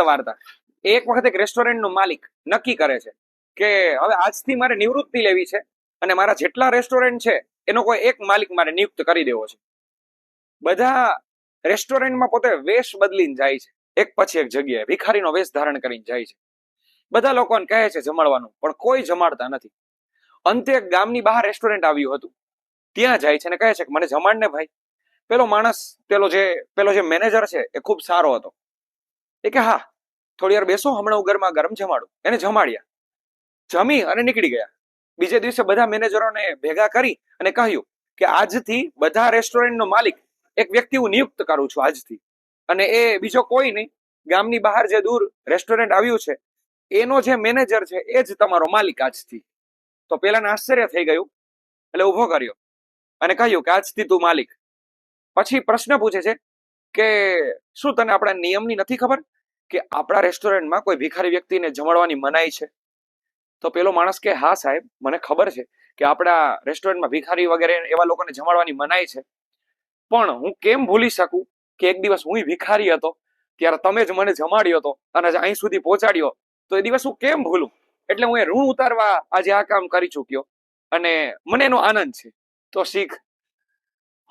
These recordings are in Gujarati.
વાર્તા એક વખત એક રેસ્ટોરન્ટનો માલિક નક્કી કરે છે કે હવે આજથી મારે નિવૃત્તિ લેવી છે અને મારા જેટલા રેસ્ટોરન્ટ છે એનો કોઈ એક માલિક મારે નિયુક્ત કરી દેવો છે. બધા રેસ્ટોરન્ટમાં પોતે વેશ બદલીને જાય છે. એક પછી એક જગ્યાએ ભિખારીનો વેશ ધારણ કરીને જાય છે. બધા લોકોને કહે છે જમાડવાનું, પણ કોઈ જમાડતા નથી. અંતે એક ગામની બહાર રેસ્ટોરન્ટ આવ્યું હતું. ત્યાં જાય છે અને કહે છે કે, મને જમાડને ભાઈ. પેલો માણસ, પેલો જે પેલો જે મેનેજર છે એ ખૂબ સારો હતો. એ કે, હા, થોડી વાર બેસો, હમણાં હું ગરમા ગરમ જમાડું. એને જમાડ્યા. જમી અને નીકળી ગયા. બીજે દિવસે બધા મેનેજરોને ભેગા કરી અને કહ્યું કે, આજથી બધા રેસ્ટોરન્ટનો માલિક એક વ્યક્તિ હું નિયુક્ત કરું છું આજથી. અને એ બીજો કોઈ નહીં. ગામની બહાર જે દૂર રેસ્ટોરન્ટ આવ્યું છે, એનો જે મેનેજર છે, એ જ તમારો માલિક આજથી. તો પેલાને આશ્ચર્ય થઈ ગયું. એટલે ઊભો કર્યો અને કહ્યું કે, આજથી તું માલિક. પછી પ્રશ્ન પૂછે છે કે શું તને આપણા નિયમની નથી ખબર? કે આપણા રેસ્ટોરન્ટમાં કોઈ ભિખારી વ્યક્તિને જમાડવાની મનાઈ છે? તો પેલો માણસ કે, હા, સાહેબ, મને ખબર છે કે આપણા રેસ્ટોરન્ટમાં ભિખારી વગેરે એવા લોકોને જમાડવાની મનાઈ છે. પણ હું કેમ ભૂલી શકું કે એક દિવસ હું ભિખારી હતો, ત્યારે તમે જ મને જમાડ્યો હતો અને અહીં સુધી પહોંચાડ્યો? તો એ દિવસ હું કેમ ભૂલું? એટલે હું એ ઋણ ઉતારવા આજે આ કામ કરી ચૂક્યો. અને મને એનો આનંદ છે. તો શીખ,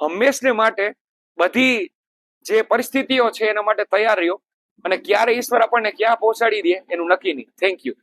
હંમેશને માટે બધી જે પરિસ્થિતિઓ છે એના માટે તૈયાર રહ્યો અને ક્યારે ઈશ્વર આપણને ક્યાં પહોંચાડી દે એનું નક્કી નહીં. Thank you